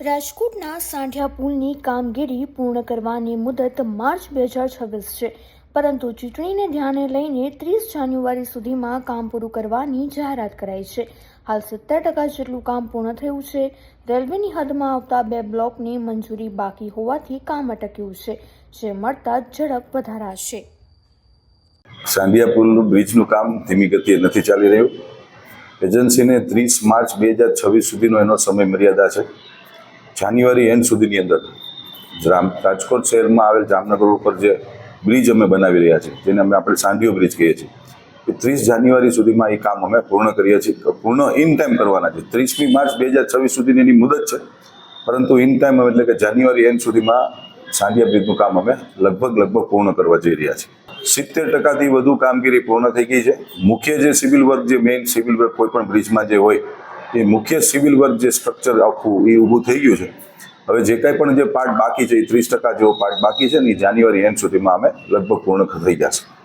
રાજકોટના સાંઠિયા પુલની કામગીરી પૂર્ણ કરવાની મુદત માર્ચ બે હજાર છવ્વીસ છે. પરંતુ ચૂંટણીને ધ્યાને લઈને ત્રીસ જાન્યુઆરી સુધીમાં કામ પૂરું કરવાની જાહેરાત કરાઈ છે. હાલ સત્તર ટકા જેટલું કામ પૂર્ણ થયું છે. રેલવેની હદમાં આવતા બે બ્લોકની મંજૂરી બાકી હોવાથી કામ અટક્યું છે, જે મળતા ઝડપ વધારાશે. સાંડિયા પુલનું બ્રિજનું કામ ધીમી ગતિએ નથી ચાલી રહ્યું. એજન્સીને ત્રીસ માર્ચ બે હજાર છવ્વીસ સુધીનો એનો સમય મર્યાદા છે. જાન્યુઆરી એન્ડ સુધીની અંદર રામ રાજકોટ શહેરમાં આવેલ જામનગર ઉપર જે બ્રિજ અમે બનાવી રહ્યા છીએ, જેને અમે આપણે સાંઢિયો બ્રિજ કહીએ છીએ. એ ત્રીસ જાન્યુઆરી સુધીમાં એ કામ અમે પૂર્ણ કરીએ છીએ. પૂર્ણ ઇન ટાઈમ કરવાના છે. ત્રીસમી માર્ચ બે હજાર છવ્વીસ સુધીની એની મુદત છે. પરંતુ ઇન ટાઈમ એટલે કે જાન્યુઆરી એન્ડ સુધીમાં સાંઢિયા બ્રિજનું કામ અમે લગભગ લગભગ પૂર્ણ કરવા જઈ રહ્યા છીએ. સિત્તેર ટકાથી વધુ કામગીરી પૂર્ણ થઈ ગઈ છે. મુખ્ય જે સિવિલ વર્ક જે મેઇન સિવિલ વર્ક કોઈ પણ બ્રિજમાં જે હોય એ મુખ્ય સિવિલ વર્ક જે સ્ટ્રક્ચર આખું એ ઊભું થઈ ગયું છે. હવે જે કાંઈ પણ જે પાર્ટ બાકી છે, એ ત્રીસ ટકા જેવો પાર્ટ બાકી છે ને, એ જાન્યુઆરી એન્ડ સુધીમાં અમે લગભગ પૂર્ણ થઈ જશે.